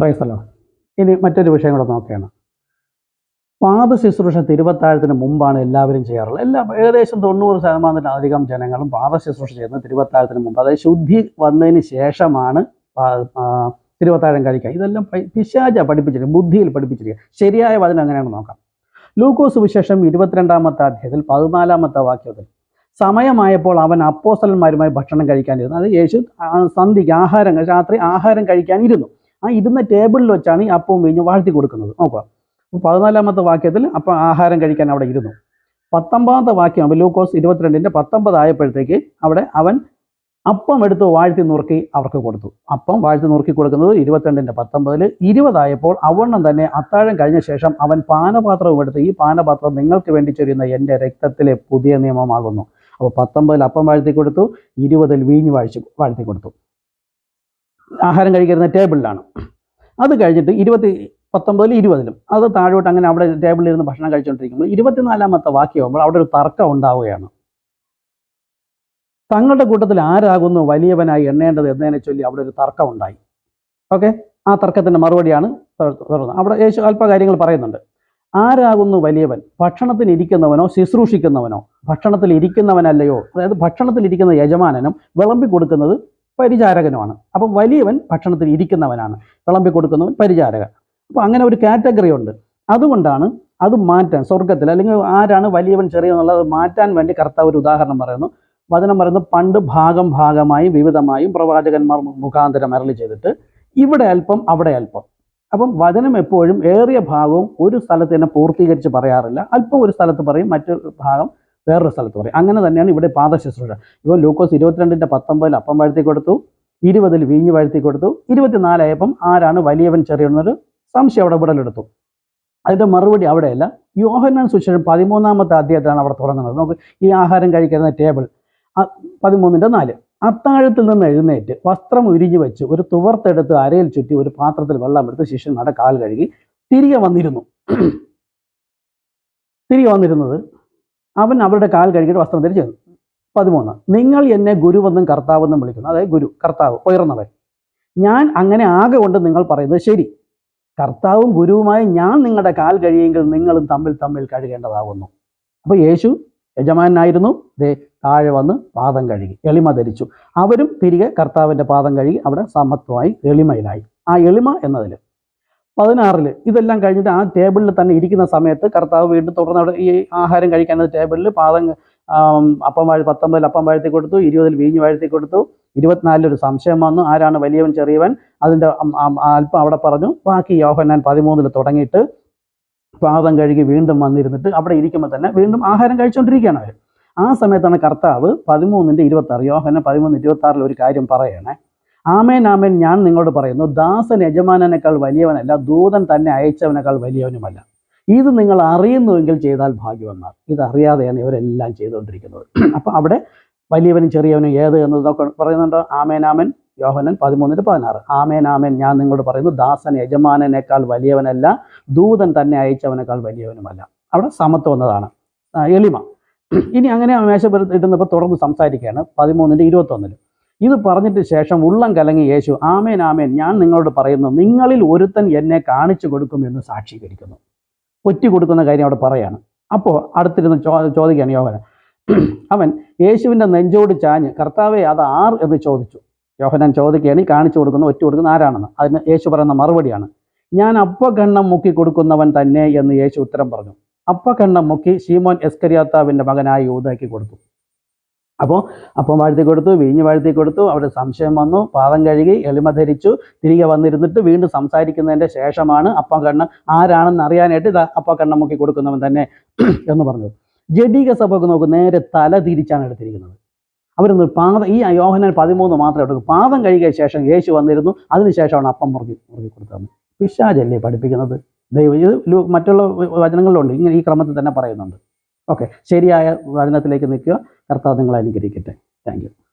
പ്രൈസല്ലോ ഇനി മറ്റൊരു വിഷയം കൂടെ നോക്കുകയാണ് പാദ ശുശ്രൂഷ തിരുവത്താഴത്തിന് മുമ്പാണ് എല്ലാവരും ചെയ്യാറുള്ളത്. എല്ലാ ഏകദേശം തൊണ്ണൂറ് ശതമാനത്തിലധികം ജനങ്ങളും പാദ ശുശ്രൂഷ ചെയ്യുന്നത് തിരുവത്താഴത്തിന് മുമ്പ്. അതായത് ശുദ്ധി വന്നതിന് ശേഷമാണ് തിരുവത്താഴം കഴിക്കുക. ഇതെല്ലാം പിശാജ പഠിപ്പിച്ചിരിക്കുക ബുദ്ധിയിൽ പഠിപ്പിച്ചിരിക്കുക ശരിയായ വചനം എങ്ങനെയാണ് നോക്കാം. ലൂക്കോസ് വിശേഷം ഇരുപത്തിരണ്ടാമത്തെ അധ്യായത്തിൽ പതിനാലാമത്തെ വാക്യത്തിൽ. സമയമായപ്പോൾ അവൻ അപ്പോസ്തലന്മാരുമായി ഭക്ഷണം കഴിക്കാനിരുന്നു. അത് യേശു സന്ധിക്ക് ആഹാരം രാത്രി ആഹാരം കഴിക്കാനിരുന്നു. ആ ഇരുന്ന ടേബിളിൽ വെച്ചാണ് ഈ അപ്പവും വീഞ്ഞും വാഴ്ത്തി കൊടുക്കുന്നത്. നോക്കുക. പതിനാലാമത്തെ വാക്യത്തിൽ അപ്പം ആഹാരം കഴിക്കാൻ അവിടെ ഇരുന്നു. പത്തൊമ്പതാമത്തെ വാക്യം ലൂക്കോസ് ഇരുപത്തിരണ്ടിന്റെ പത്തൊമ്പത് ആയപ്പോഴത്തേക്ക് അവിടെ അവൻ അപ്പം എടുത്ത് വാഴ്ത്തി നുറുക്കി അവർക്ക് കൊടുത്തു. അപ്പം വാഴ്ത്തി നുറുക്കി കൊടുക്കുന്നത് ഇരുപത്തിരണ്ടിന്റെ പത്തൊമ്പതിൽ ഇരുപതായപ്പോൾ അവണ്ണം തന്നെ അത്താഴം കഴിഞ്ഞ ശേഷം അവൻ പാനപാത്രവും എടുത്ത് ഈ പാനപാത്രം നിങ്ങൾക്ക് വേണ്ടി ചൊരിയുന്ന എന്റെ രക്തത്തിലെ പുതിയ നിയമമാകുന്നു. അപ്പോൾ പത്തൊമ്പതിൽ അപ്പം വാഴ്ത്തി കൊടുത്തു ഇരുപതിൽ വീഞ്ഞ് വാഴ്ച വാഴ്ത്തി കൊടുത്തു. ആഹാരം കഴിക്കുന്ന ടേബിളിലാണ്. അത് കഴിഞ്ഞിട്ട് ഇരുപത്തി പത്തൊമ്പതിൽ ഇരുപതിലും അത് താഴോട്ട് അങ്ങനെ അവിടെ ടേബിളിൽ ഇരുന്ന് ഭക്ഷണം കഴിച്ചുകൊണ്ടിരിക്കുമ്പോൾ ഇരുപത്തിനാലാമത്തെ വാക്യമാകുമ്പോൾ അവിടെ ഒരു തർക്കം ഉണ്ടാവുകയാണ്. തങ്ങളുടെ കൂട്ടത്തിൽ ആരാകുന്നു വലിയവനായി എണ്ണേണ്ടത് എന്നതിനെ ചൊല്ലി അവിടെ ഒരു തർക്കം ഉണ്ടായി. ഓക്കെ? ആ തർക്കത്തിന്റെ മറുപടിയാണ് തുടർന്ന്. അവിടെ യേശു അല്പ കാര്യങ്ങൾ പറയുന്നുണ്ട്. ആരാകുന്നു വലിയവൻ? ഭക്ഷണത്തിൽ ഇരിക്കുന്നവനോ ശുശ്രൂഷിക്കുന്നവനോ? ഭക്ഷണത്തിൽ ഇരിക്കുന്നവനല്ലയോ അതായത് ഭക്ഷണത്തിൽ ഇരിക്കുന്ന യജമാനനും വിളമ്പി കൊടുക്കുന്നത് പരിചാരകനുമാണ്. അപ്പം വലിയവൻ ഭക്ഷണത്തിൽ ഇരിക്കുന്നവനാണ്. വിളമ്പി കൊടുക്കുന്നവൻ പരിചാരകൻ. അപ്പോൾ അങ്ങനെ ഒരു കാറ്റഗറി ഉണ്ട്. അതുകൊണ്ടാണ് അത് മാറ്റാൻ സ്വർഗത്തിൽ അല്ലെങ്കിൽ ആരാണ് വലിയവൻ ചെറിയ എന്നുള്ളത് മാറ്റാൻ വേണ്ടി കർത്താവ് ഒരു ഉദാഹരണം പറയുന്നു. വചനം പറയുന്നത് പണ്ട് ഭാഗം ഭാഗമായി വിവിധമായും പ്രവാചകന്മാർ മുഖാന്തരം അരളി ചെയ്തിട്ട് ഇവിടെ അല്പം അവിടെ അല്പം. അപ്പം വചനം എപ്പോഴും ഏറിയ ഭാഗവും ഒരു സ്ഥലത്ത് തന്നെ പൂർത്തീകരിച്ച് പറയാറില്ല. അല്പം ഒരു സ്ഥലത്ത് പറയും മറ്റൊരു ഭാഗം വേറൊരു സ്ഥലത്ത് പറയും. അങ്ങനെ തന്നെയാണ് ഇവിടെ പാദശുശ്രൂഷ. ഇപ്പോൾ ലൂക്കോസ് ഇരുപത്തിരണ്ടിന്റെ പത്തൊമ്പതിൽ അപ്പം വാഴ്ത്തി കൊടുത്തു ഇരുപതിൽ വീഞ്ഞ് വാഴ്ത്തി കൊടുത്തു ഇരുപത്തിനാലായപ്പം ആരാണ് വലിയവൻ ചെറിയെന്നൊരു സംശയം അവിടെ വിടലെടുത്തു അതിന്റെ മറുപടി അവിടെയല്ല. യോഹന്നാൻ സുശേഷം പതിമൂന്നാമത്തെ അധ്യായത്തിലാണ് അവിടെ തുടങ്ങുന്നത്. നമുക്ക് ഈ ആഹാരം കഴിക്കുന്ന ടേബിൾ പതിമൂന്നിന്റെ നാല്. അത്താഴത്തിൽ നിന്ന് എഴുന്നേറ്റ് വസ്ത്രം ഉരിഞ്ഞു വെച്ച് ഒരു തുവർത്തെടുത്ത് അരയിൽ ചുറ്റി ഒരു പാത്രത്തിൽ വെള്ളം എടുത്ത് ശിഷ്യന്മാരുടെ കാൽ കഴുകി തിരികെ വന്നിരുന്നു. തിരികെ വന്നിരുന്നത് അവൻ അവരുടെ കാൽ കഴുകിയിട്ട് വസ്ത്രം ധരിച്ചു പതിമൂന്ന് നിങ്ങൾ എന്നെ ഗുരുവെന്നും കർത്താവെന്നും വിളിക്കുന്നു. അതായത് ഗുരു കർത്താവ് ഉയർന്നവൻ. ഞാൻ അങ്ങനെ ആകെ കൊണ്ട് നിങ്ങൾ പറയുന്നത് ശരി. കർത്താവും ഗുരുവുമായി ഞാൻ നിങ്ങളുടെ കാൽ കഴിയുമെങ്കിൽ നിങ്ങളും തമ്മിൽ തമ്മിൽ കഴുകേണ്ടതാകുന്നു അപ്പോൾ യേശു യജമാനായിരുന്നു. ദേ താഴെ വന്ന് പാദം കഴുകി എളിമ ധരിച്ചു. അവരും തിരികെ കർത്താവിന്റെ പാദം കഴുകി അവിടെ സമത്വമായി എളിമയിലായി. ആ എളിമ എന്നതിൽ പതിനാറിൽ ഇതെല്ലാം കഴിഞ്ഞിട്ട് ആ ടേബിളിൽ തന്നെ ഇരിക്കുന്ന സമയത്ത് കർത്താവ് വീണ്ടും തുടർന്ന് അവിടെ ഈ ആഹാരം കഴിക്കാൻ ടേബിളിൽ പാദം അപ്പം വാഴ പത്തൊമ്പതിൽ അപ്പം വാഴ്ത്തി കൊടുത്തു ഇരുപതിൽ വീഞ്ഞ് വാഴ്ത്തി കൊടുത്തു ഇരുപത്തിനാലിൽ ഒരു സംശയം വന്നു ആരാണ് വലിയവൻ ചെറിയവൻ അതിന്റെ അല്പം അവിടെ പറഞ്ഞു ബാക്കി യോഹന്നാൻ പതിമൂന്നിൽ തുടങ്ങിയിട്ട് പാദം കഴുകി വീണ്ടും വന്നിരുന്നിട്ട് അവിടെ ഇരിക്കുമ്പോൾ തന്നെ വീണ്ടും ആഹാരം കഴിച്ചുകൊണ്ടിരിക്കുകയാണ് അവർ ആ സമയത്താണ് കർത്താവ് പതിമൂന്നിന്റെ ഇരുപത്താറ് യോഹന പതിമൂന്ന് ഇരുപത്താറിൽ ഒരു കാര്യം പറയണേ. ആമേൻ ആമേൻ ഞാൻ നിങ്ങളോട് പറയുന്നു ദാസൻ യജമാനനേക്കാൾ വലിയവനല്ല ദൂതൻ തന്നെ അയച്ചവനേക്കാൾ വലിയവനുമല്ല. ഇത് നിങ്ങൾ അറിയുന്നുവെങ്കിൽ ചെയ്താൽ ഭാഗ്യവന്മാർ ഇത് അറിയാതെയാണ് ഇവരെല്ലാം ചെയ്തുകൊണ്ടിരിക്കുന്നത്. അപ്പം അവിടെ വലിയവനും ചെറിയവനും ഏത് എന്നതൊക്കെ പറയുന്നുണ്ടോ? ആമേനാമൻ യോഹനൻ പതിമൂന്നിന് പതിനാറ്. ആമേനാമൻ ഞാൻ നിങ്ങളോട് പറയുന്നു ദാസൻ യജമാനനേക്കാൾ വലിയവനല്ല ദൂതൻ തന്നെ അയച്ചവനേക്കാൾ വലിയവനുമല്ല. അവിടെ സമത്വം എന്നതാണ്. എളിമ. ഇനി അങ്ങനെ മേശപ്പുറത്ത് ഇരുന്നപ്പോൾ തുടർന്ന് സംസാരിക്കുകയാണ്. പതിമൂന്നിന്റെ ഇരുപത്തൊന്നിൽ ഇത് പറഞ്ഞിട്ട് ശേഷം ഉള്ളം കലങ്ങി യേശു ആമേൻ ആമേൻ ഞാൻ നിങ്ങളോട് പറയുന്നു നിങ്ങളിൽ ഒരുത്തൻ എന്നെ കാണിച്ചു കൊടുക്കുമെന്ന് സാക്ഷീകരിക്കുന്നു. ഒറ്റി കൊടുക്കുന്ന കാര്യം അവിടെ പറയാണ്. അപ്പോൾ അടുത്തിരുന്ന് ചോ ചോദിക്കുകയാണ് യോഹന അവൻ യേശുവിന്റെ നെഞ്ചോട് ചാഞ്ഞ് കർത്താവെ അത് ആർ? എന്ന് ചോദിച്ചു. യോഹനാൻ ചോദിക്കുകയാണ് ഈ കാണിച്ചു കൊടുക്കുന്ന ഒറ്റ കൊടുക്കുന്ന ആരാണെന്ന്? അതിന് യേശു പറയുന്ന മറുപടിയാണ് ഞാൻ അപ്പകണ്ണം മുക്കി കൊടുക്കുന്നവൻ തന്നെ എന്ന് യേശു ഉത്തരം പറഞ്ഞു. അപ്പകണ്ണം മുക്കി ശീമോൻ എസ്കരിയാത്താവിന്റെ മകനായി യൂതാക്കി കൊടുത്തു. അപ്പോൾ അപ്പം വാഴ്ത്തി കൊടുത്തു വീഞ്ഞ് വാഴ്ത്തി കൊടുത്തു അവിടെ സംശയം വന്നു പാദം കഴുകി എളിമ ധരിച്ചു തിരികെ വന്നിരുന്നിട്ട് വീണ്ടും സംസാരിക്കുന്നതിന്റെ ശേഷമാണ് അപ്പം കണ്ണ് ആരാണെന്ന് അറിയാനായിട്ട് ഇതാ അപ്പം കണ്ണ മുക്കി കൊടുക്കുന്നവൻ തന്നെ എന്ന് പറഞ്ഞത്. ജഡീക സഭക്ക് നോക്ക് നേരെ തല തിരിച്ചാണ് എടുത്തിരിക്കുന്നത്. അവരൊന്ന് പാദം ഈ യോഹനൻ പതിമൂന്ന് മാത്രമേ എടുക്കും. പാദം കഴുകിയ ശേഷം യേശു വന്നിരുന്നു അതിനുശേഷമാണ് അപ്പം മുറുകി മുറുകി കൊടുത്തത്. പിശാചല്ലേ പഠിപ്പിക്കുന്നത്? ദൈവം ഇത് മറ്റുള്ള വചനങ്ങളിലുണ്ട് ഇങ്ങനെ ഈ ക്രമത്തിൽ തന്നെ പറയുന്നുണ്ട്. ഓക്കെ ശരിയായ വചനത്തിലേക്ക് നിൽക്കുക. കർത്താവ് നിങ്ങളെ അനുഗ്രഹിക്കട്ടെ. താങ്ക്